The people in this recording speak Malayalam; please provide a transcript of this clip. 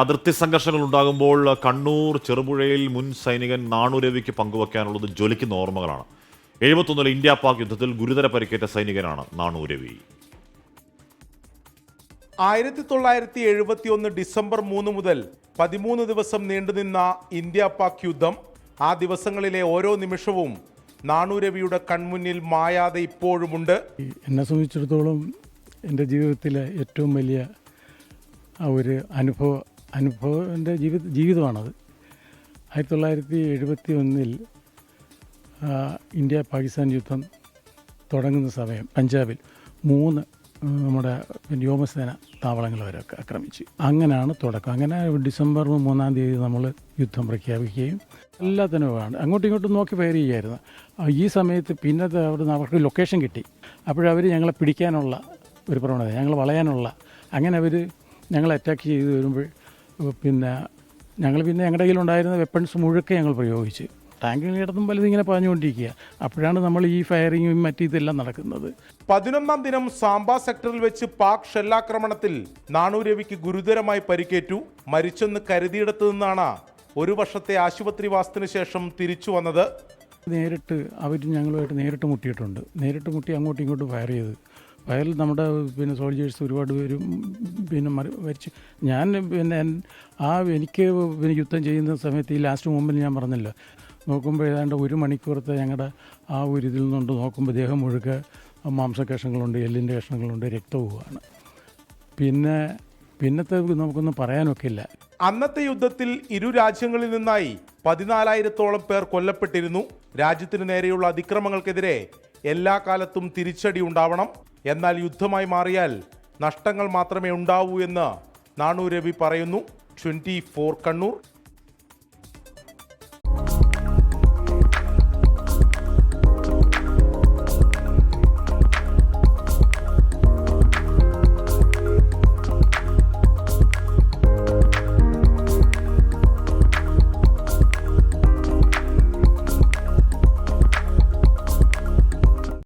അതിർത്തി സംഘർഷങ്ങൾ ഉണ്ടാകുമ്പോൾ കണ്ണൂർ ചെറുപുഴയിൽ മുൻ സൈനികൻ നാണുരവിക്ക് പങ്കുവെക്കാനുള്ളത് ജ്വലിക്കുന്ന ഓർമ്മകളാണ്. എഴുപത്തൊന്നിലെ ഇന്ത്യ പാക് യുദ്ധത്തിൽ ഗുരുതര പരിക്കേറ്റ സൈനികനാണ് നാണുരവി. ആയിരത്തി തൊള്ളായിരത്തി എഴുപത്തി ഒന്ന് ഡിസംബർ മൂന്ന് മുതൽ പതിമൂന്ന് ദിവസം നീണ്ടുനിന്ന ഇന്ത്യ പാക് യുദ്ധം ആ ദിവസങ്ങളിലെ ഓരോ നിമിഷവും നാണുരവിയുടെ കൺമുന്നിൽ മായാതെ ഇപ്പോഴുമുണ്ട്. എന്നെ സംബന്ധിച്ചിടത്തോളം എന്റെ ജീവിതത്തിലെ ഏറ്റവും വലിയ ആ ഒരു അനുഭവ അനുഭവം എന്റെ ജീവിത ജീവിതമാണത്. ആയിരത്തി തൊള്ളായിരത്തി എഴുപത്തി ഒന്നിൽ ഇന്ത്യ പാകിസ്ഥാൻ യുദ്ധം തുടങ്ങുന്ന സമയം പഞ്ചാബിൽ മൂന്ന് നമ്മുടെ വ്യോമസേന താവളങ്ങൾ വരെ ആക്രമിച്ചു. അങ്ങനെയാണ് തുടക്കം. അങ്ങനെ ഡിസംബർ മൂന്നാം തീയതി നമ്മൾ യുദ്ധം പ്രഖ്യാപിക്കുകയും എല്ലാത്തിനും വേണം അങ്ങോട്ടും ഇങ്ങോട്ടും നോക്കി ഫയർ ചെയ്യുമായിരുന്നു ഈ സമയത്ത് പിന്നത്തെ അവിടുന്ന് അവർക്ക് ലൊക്കേഷൻ കിട്ടി. അപ്പോഴവർ ഞങ്ങളെ പിടിക്കാനുള്ള ഒരു പ്രവണത ഞങ്ങൾ വളയാനുള്ള അങ്ങനെ അവർ ഞങ്ങളെ അറ്റാക്ക് ചെയ്ത് വരുമ്പോൾ പിന്നെ ഞങ്ങൾ പിന്നെ ഞങ്ങളുടെ കയ്യിലുണ്ടായിരുന്ന വെപ്പൺസ് മുഴുക്കെ ഞങ്ങൾ പ്രയോഗിച്ച്. ടാങ്കിലിടത്തും പലതും ഇങ്ങനെ പറഞ്ഞുകൊണ്ടിരിക്കുക. അപ്പോഴാണ് നമ്മൾ ഈ ഫയറിങ്ങും മറ്റു ഇതെല്ലാം നടക്കുന്നത്. പതിനൊന്നാം ദിനം സാംബ സെക്ടറിൽ വെച്ച് പാക് ഷെല്ലാക്രമണത്തിൽ നാണു രവിക്ക് ഗുരുതരമായി പരിക്കേറ്റു. മരിച്ചെന്ന് കരുതിയിടത്തു നിന്നാണ് ഒരു വർഷത്തെ ആശുപത്രിവാസത്തിന് ശേഷം തിരിച്ചു വന്നത്. നേരിട്ട് അവർ ഞങ്ങളുമായിട്ട് നേരിട്ട് മുട്ടിയിട്ടുണ്ട്. നേരിട്ട് മുട്ടി അങ്ങോട്ടും ഇങ്ങോട്ടും ഫയർ ചെയ്ത്. ഫയറിൽ നമ്മുടെ പിന്നെ സോൾജേഴ്സ് ഒരുപാട് പേരും പിന്നെ മരിച്ചു ഞാൻ പിന്നെ ആ എനിക്ക് പിന്നെ യുദ്ധം ചെയ്യുന്ന സമയത്ത് ഈ ലാസ്റ്റ് മുമ്പിൽ ഞാൻ പറഞ്ഞില്ല. നോക്കുമ്പോൾ ഏതാണ്ട് ഒരു മണിക്കൂറത്തെ ഞങ്ങളുടെ ആ ഒരു ഇതിൽ നിന്നുകൊണ്ട് നോക്കുമ്പോൾ ദേഹം മുഴുക്കെ മാംസകഷ്ണങ്ങളുണ്ട് എല്ലിന്റെ കഷ്ണങ്ങളുണ്ട് രക്തവുമാണ് പിന്നെ പിന്നത്തെ നമുക്കൊന്നും പറയാനൊക്കില്ല. അന്നത്തെ യുദ്ധത്തിൽ ഇരു രാജ്യങ്ങളിൽ നിന്നായി പതിനാലായിരത്തോളം പേർ കൊല്ലപ്പെട്ടിരുന്നു. രാജ്യത്തിന് നേരെയുള്ള അതിക്രമങ്ങൾക്കെതിരെ എല്ലാ കാലത്തും തിരിച്ചടി ഉണ്ടാവണം. എന്നാൽ യുദ്ധമായി മാറിയാൽ നഷ്ടങ്ങൾ മാത്രമേ ഉണ്ടാവൂ എന്ന് നാണു രവി പറയുന്നു. Twenty four Kannur.